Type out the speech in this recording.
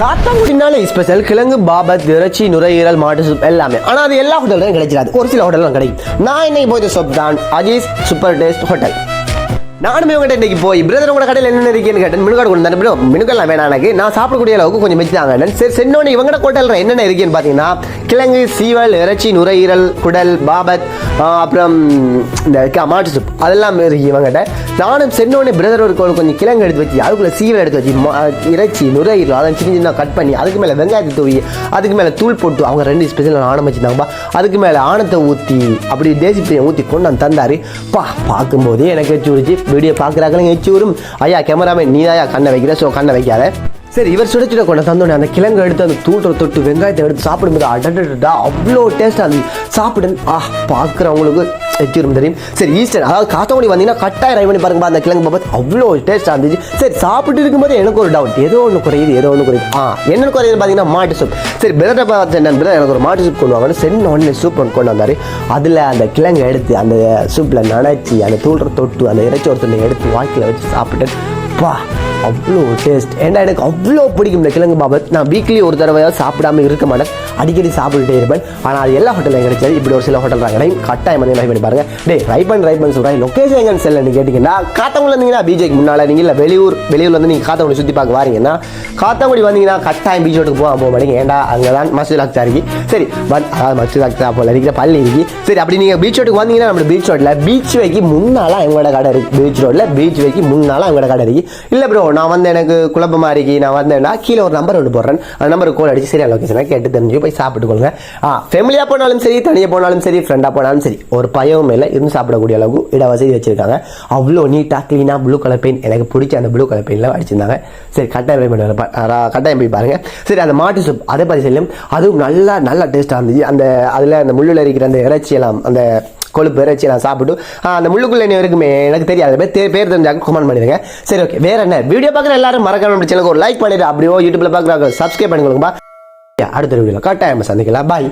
காத்தாங்குடினாலே special கிழங்கு பாபத் இறைச்சி நுரையீரல் மாட்டு சூப் எல்லாமே. ஆனால் அது எல்லா ஹோட்டலும் கிடைச்சிடாது. ஒரு சில ஹோட்டலும் கிடைக்கும். நான் இன்னைக்கு போய் சூப் தான் அஜீஸ் சூப்பர் டேஸ்ட் ஹோட்டல் நானுமே உங்கள்கிட்ட இன்னைக்கு போய் பிரதர் உங்களோட கடையில் என்ன இருக்குன்னு கேட்டேன் மினுக்காடு கொண்டு வந்து ப்ரோ மினுக்கெல்லாம் வேணாம் எனக்கு. நான் சாப்பிடக்கூடிய அளவுக்கு கொஞ்சம் மிச்சு தாங்க. சரி சென்னோன்னு இவங்கட ஹோட்டலில் என்னென்ன இருக்குன்னு பார்த்தீங்கன்னா கிழங்கு சீவல் இறைச்சி நுரையீரல் குடல் பாபத் அப்புறம் இந்த க- மாட்டு சூப் அதெல்லாம் இருக்கு இவங்ககிட்ட. நானும் சென்னோடனே பிரதர் ஒரு கொஞ்சம் கிழங்கு எடுத்து வச்சு அதுக்குள்ளே சீவல் எடுத்து வச்சு மா- இறைச்சி நுரையீரல் அதை சின்ன சின்ன கட் பண்ணி அதுக்கு மேலே வெங்காயத்தை தூவி அதுக்கு மேலே தூள் போட்டு அவங்க ரெண்டு ஸ்பெஷல் ஆணம் வச்சுருந்தாங்கப்பா. அதுக்கு மேலே ஆணத்தை ஊற்றி அப்படி தேசி பிரியை ஊற்றி கொண்டு வந்து தந்தாரு. பா பார்க்கும்போதே எனக்கு வச்சு வீடியோ பார்க்குறாங்களே எச்சு வரும் ஐயா கேமராமேன் நீ தான் கண்ணை வைக்கிற ஸோ கண்ணை வைக்காத. சரி இவர் சுட சுட கொண்டு தந்தோடனே அந்த கிழங்கு எடுத்து அந்த தூட்டுற தொட்டு வெங்காயத்தை எடுத்து சாப்பிடும்போது அடடா அவ்வளோ டேஸ்ட்டாக அது சாப்பிடு ஆ பார்க்குறவங்களுக்கு வச்சிரும் தெரியும். சரி ஈஸ்டர் அதாவது காத்தாங்குடி வந்தீங்கன்னா கட்டாயம் ட்ரை பண்ணி பாருங்கப்பா அந்த கிழங்கு பாப்பா அவ்வளோ டேஸ்ட்டாக இருந்துச்சு. சரி சாப்பிட்டு இருக்கும்போது எனக்கு ஒரு டவுட் ஏதோ ஒன்று குறையுது ஏதோ ஒன்று குறையுது. ஆ என்ன குறையுது பார்த்தீங்கன்னா மாட்டு சூப் சரி பிரதரை பார்த்தேன் பிரதர் எனக்கு ஒரு மாட்டு சூப் கொண்டு வாங்கன்னு சென்ன உடனே சூப் ஒன்று கொண்டு வந்தார். அதில் அந்த கிழங்கு எடுத்து அந்த சூப்பில் நனைச்சி அந்த தூள்ற தொட்டு அந்த இறைச்சி ஒருத்தனை எடுத்து வாக்கில் வச்சு சாப்பிட்டு அப்பா அவ்வளோ டேஸ்ட் ஏன்னா எனக்கு அவ்வளோ பிடிக்கும் இந்த கிழங்கு பாபத் நான் வீக்லி ஒரு தடவையாவது சாப்பிடாம இருக்க மாட்டேன். அடிக்கடி சாப்பிட்டுட்டே இருப்பேன். ஆனால் அது எல்லா ஹோட்டலையும் கிடைச்சது. இப்படி ஒரு சில ஹோட்டல் கிடையாது கட்டாயம் வந்து ட்ரை பண்ணி பாருங்க. டே ட்ரை பண்ணி ட்ரை பண்ணி சொல்கிறேன் லொக்கேஷன் எங்கன்னு செல்லன்னு கேட்டிங்கன்னா காத்தாங்குடி வந்தீங்கன்னா பிஜேக்கு முன்னால் நீங்கள் இல்லை வெளியூர் வெளியூர் வந்து நீங்கள் காத்தாங்குடி சுற்றி பார்க்க வாரீங்கன்னா காத்தாங்குடி வந்தீங்கன்னா கட்டாயம் பீச் ரோட்டுக்கு போக போக மாட்டீங்க. ஏன்டா அங்கே தான் மசூல் அக்சா இருக்கு சரி பட் அதாவது மசூல் அக்சா போல இருக்கிற பள்ளி இருக்கு சரி அப்படி நீங்கள் பீச் ரோட்டுக்கு வந்தீங்கன்னா நம்ம பீச் ரோட்டில் பீச் வைக்கு முன்னால் எங்களோட கடை இருக்குது பீச் ரோட்டில் பீச் வைக்கு முன்னால் எங்களோட கடை இருக்குது இல்லை ப்ரோ நான் வந்து எனக்கு குழப்பமாக இருக்கி நான் வந்தேன்னா கீழே ஒரு நம்பர் ஒன்று போடுறேன். அந்த நம்பருக்கு கோல் அடிச்சு சரியான லொக்கேஷனாக கேட்டு தெரிஞ்சு போய் சாப்பிட்டுக்கொள்ளுங்க ஆ ஃபேமிலியாக போனாலும் சரி தனியாக போனாலும் சரி ஃப்ரெண்டாக போனாலும் சரி ஒரு பயம் மேலே இருந்து சாப்பிடக்கூடிய அளவுக்கு இட வசதி வச்சிருக்காங்க அவ்வளோ நீட்டாக க்ளீனாக ப்ளூ கலர் பெயின் எனக்கு பிடிச்ச அந்த ப்ளூ கலர் பெயினில் அடிச்சிருந்தாங்க. சரி கட்டாயம் போய் கட்டாயம் போய் பாருங்கள் சரி அந்த மாட்டு சூப் அதை பற்றி செல்லும். அதுவும் நல்லா நல்லா டேஸ்ட்டாக இருந்துச்சு. அந்த அதில் அந்த முள்ளில் இருக்கிற அந்த இறைச்சி எல்லாம் அந்த கொழுப்பு இறைச்சி நான் சாப்பிட்டு அந்த முள்ளுக்குள்ள என்ன இருக்குமே எனக்கு தெரியாது. பேர் பேர் தெரிஞ்சாக்க கமெண்ட் பண்ணிடுங்க. சரி ஓகே வேற என்ன? வீடியோ பார்க்குற எல்லாரும் மறக்காம சேனலுக்கு ஒரு லைக் பண்ணிட்டு அப்படியோ யூடியூப்ல பார்க்குறாங்க சப்ஸ்கிரைப் பண்ணிக்கொள்ளுங்கப்பா அடுத்த வீடியோவில் கட்டாயம் சந்திக்கலாம். பாய்